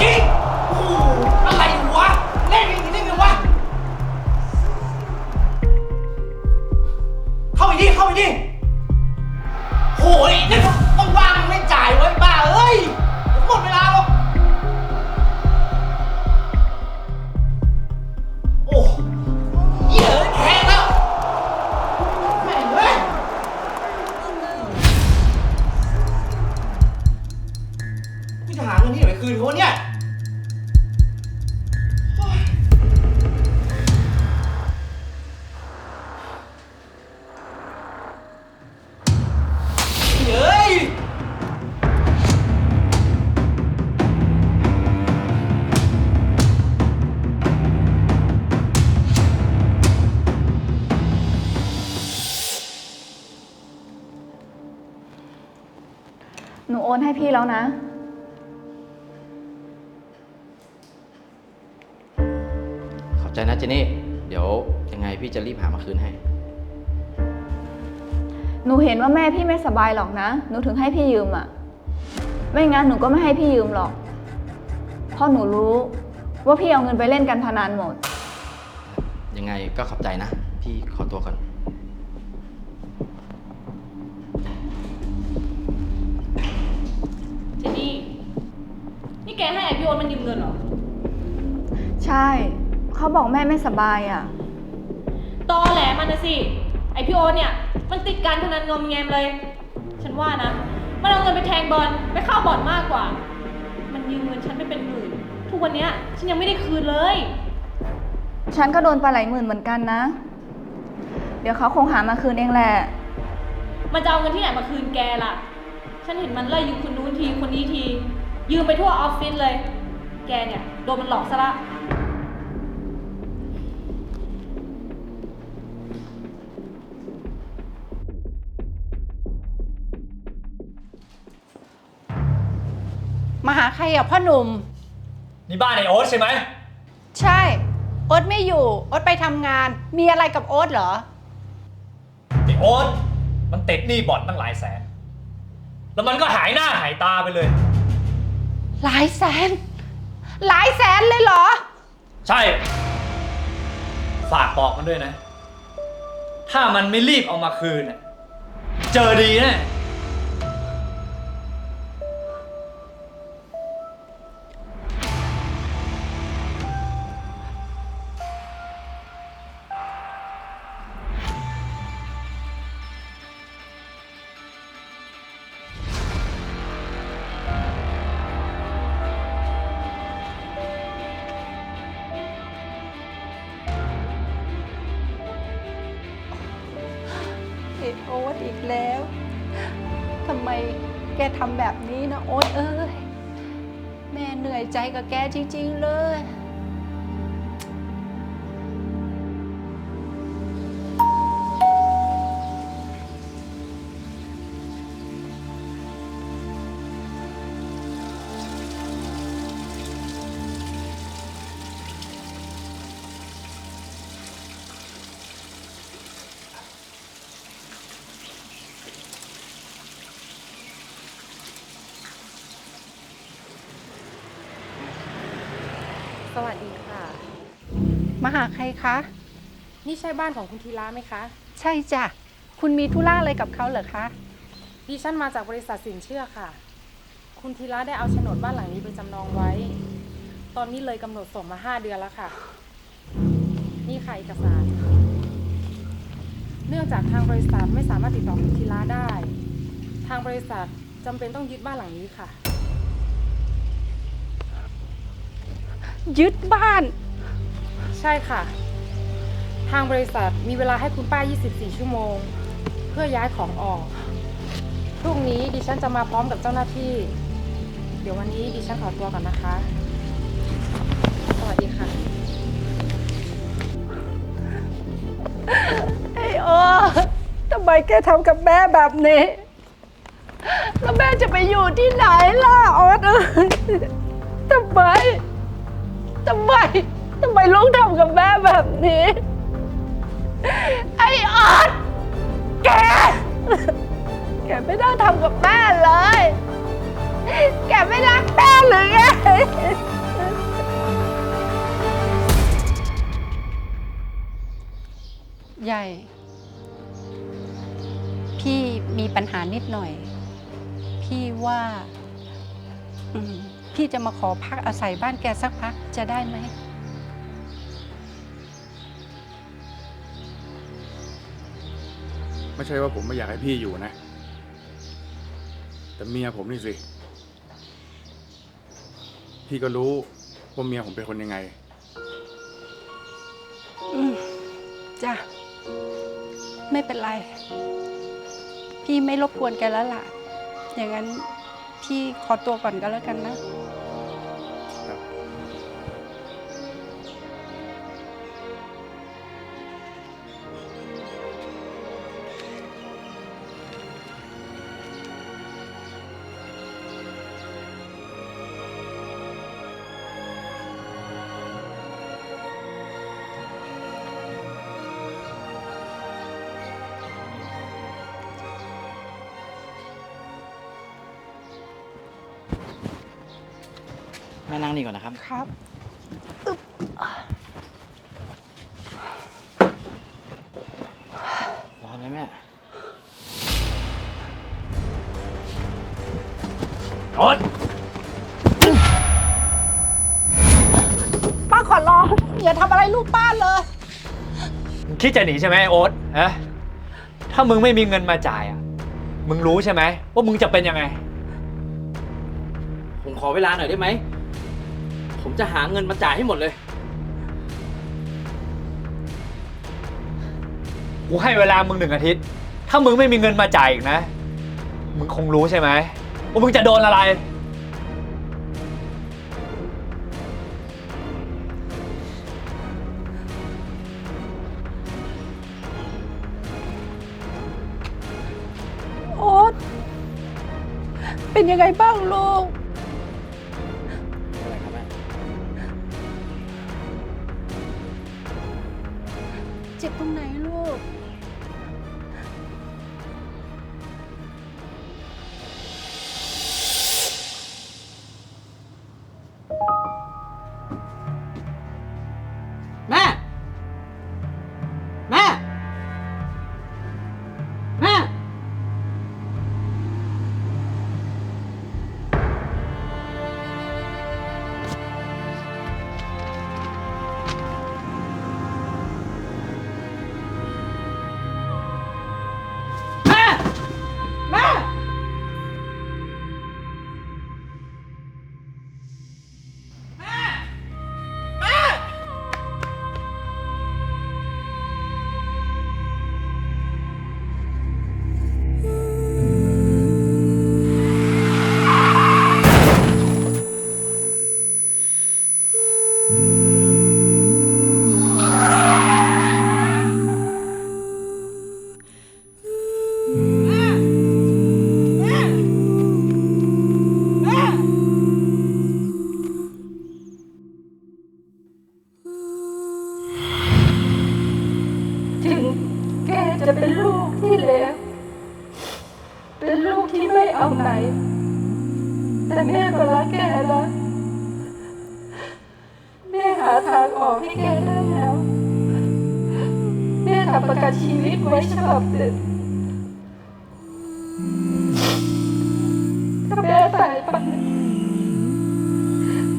กิ๊ พี่แล้วนะ ขอบใจนะเจนี่ เดี๋ยวยังไงพี่จะรีบหามาคืนให้ หนูเห็นว่าแม่พี่ไม่สบายหรอกนะ หนูถึงให้พี่ยืมอะ่ะไม่งั้นหนูก็ไม่ให้พี่ยืมหรอก เพราะหนูรู้ว่าพี่เอาเงินไปเล่นการพนันหมด ยังไงก็ขอบใจนะ พี่ขอตัวก่อน ให้ไอพี่โอนมันยืมเงินเหรอ ใช่ เขาบอกแม่ไม่สบายอะ่ะ ตอแหลมันนะสิ ไอพี่โอนเนี่ย มันติดการพนันงอมแงมเลย ฉันว่านะ มันเอาเงินไปแทงบอลไปเข้าบ่อนมากกว่า มันยืมเงินฉันไปเป็นหมื่น ทุกวันเนี้ยฉันยังไม่ได้คืนเลย ฉันก็โดนไปหลายหมื่นเหมือนกันนะ เดี๋ยวเขาคงหามาคืนเองแหละ มันจะเอาเงินที่ไหนมาคืนแกล่ะ ฉันเห็นมันไล่ยืมคนนู้นทีคนนี้ที ยืมไปทั่วออฟฟิศเลย แกเนี่ย โดนมันหลอกซะละ มาหาใครอะพ่อหนุ่ม นี่บ้านไอโอ๊ตใช่ไหม ใช่ โอ๊ตไม่อยู่ โอ๊ตไปทำงาน มีอะไรกับโอ๊ตเหรอ ไอ้โอ๊ตมันติดหนี้บ่อนตั้งหลายแสน แล้วมันก็หายหน้าหายตาไปเลย หลายแสน หลายแสนเลยเหรอ ใช่ ฝากบอกมันด้วยนะ ถ้ามันไม่รีบเอามาคืนน่ะเจอดีแนะ่ โอ๊ตอีกแล้วทำไมแกทำแบบนี้นะโอ๊ตเอ้ยแม่เหนื่อยใจกับแกจริงๆเลย วัสดีค่ะ มาหาใครคะ นี่ใช่บ้านของคุณธีระไหมคะ ใช่จ้ะ คุณมีธุระอะไรกับเขาเหรอคะ ดิฉันมาจากบริษัทสินเชื่อค่ะ คุณธีระได้เอาโฉนดบ้านหลังนี้ไปจำนองไว้ ตอนนี้เลยกำหนดส่งมาห้าเดือนแล้วค่ะ นี่ค่ะเอกสาร เนื่องจากทางบริษัทไม่สามารถติดต่อคุณธีระได้ ทางบริษัทจำเป็นต้องยึดบ้านหลังนี้ค่ะ ยึดบ้าน ใช่ค่ะ ทางบริษัทมีเวลาให้คุณป้า 24 ชั่วโมง เพื่อย้ายของออก พรุ่งนี้ดิฉันจะมาพร้อมกับเจ้าหน้าที่ เดี๋ยววันนี้ดิฉันขอตัวก่อนนะคะ สวัสดีค่ะ ไอ้โอ๊ตทำไมแกทำกับแม่แบบนี้ แล้วแม่จะไปอยู่ที่ไหนล่ะโอ๊ตเอ้ยทำไม ทำไมทำไมลูกทำกับแม่แบบนี้ ไอ้ออดแก แกไม่น่าทำกับแม่เลย แกไม่รักแม่หรือไงใหญ่ พี่มีปัญหานิดหน่อย พี่ว่า อืม พี่จะมาขอพักอาศัยบ้านแกสักพักจะได้ไหม ไม่ใช่ว่าผมไม่อยากให้พี่อยู่นะ แต่เมียผมนี่สิ พี่ก็รู้ว่าเมียผมเป็นคนยังไง อืมจ้ะ ไม่เป็นไร พี่ไม่รบกวนแกแล้วล่ะ อย่างนั้นพี่ขอตัวก่อนก็แล้วกันนะ แม่นั่งนี่ก่อนนะครับ ครับร้อนไหมแม่โอ๊ตป้าขอร้องอย่าทำอะไรลูกป้าเลยมึงคิดจะหนีใช่ไหมไอ้โอ๊ตฮะถ้ามึงไม่มีเงินมาจ่ายอะ มึงรู้ใช่ไหมว่ามึงจะเป็นยังไง ผมขอเวลาหน่อยได้ไหม ผมจะหาเงินมาจ่ายให้หมดเลย กูให้เวลามึงหนึ่งอาทิตย์ ถ้ามึงไม่มีเงินมาจ่ายอีกนะ มึงคงรู้ใช่ไหมว่ามึงจะโดนอะไร โอ๊ตเป็นยังไงบ้างลูก ทางออกให้แกได้แล้วแม่ทำประกันชีวิตไว้ฉบับหนึ่งถ้าแม่ตายไป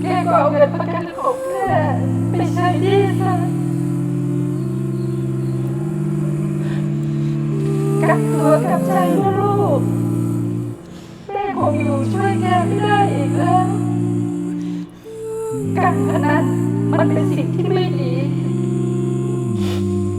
แกก็เอาเงินประกันของแม่ไปใช้หนี้ซะกับตัวกับใจนะลูกแม่คงอยู่ช่วยแกไม่ได้อีกแล้วการพนัน มันเป็นสิ่งที่ไม่ดี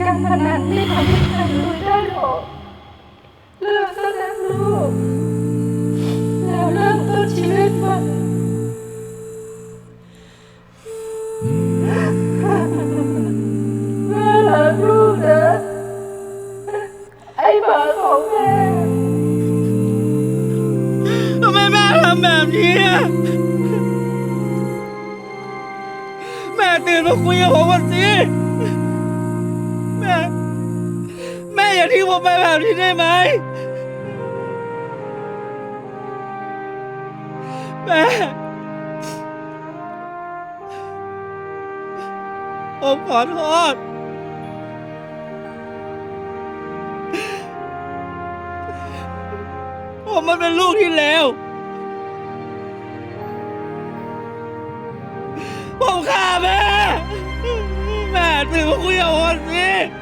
การพนันไม่ทำให้ใครรวยได้หรอก คุยกับผมก่อนสิแม่แม่อย่าทิ้งผมไปแบบนี้ได้ไหมแม่ผมขอโทษผมมันเป็นลูกที่เลวผมฆ่าแม่ แม่ตื่น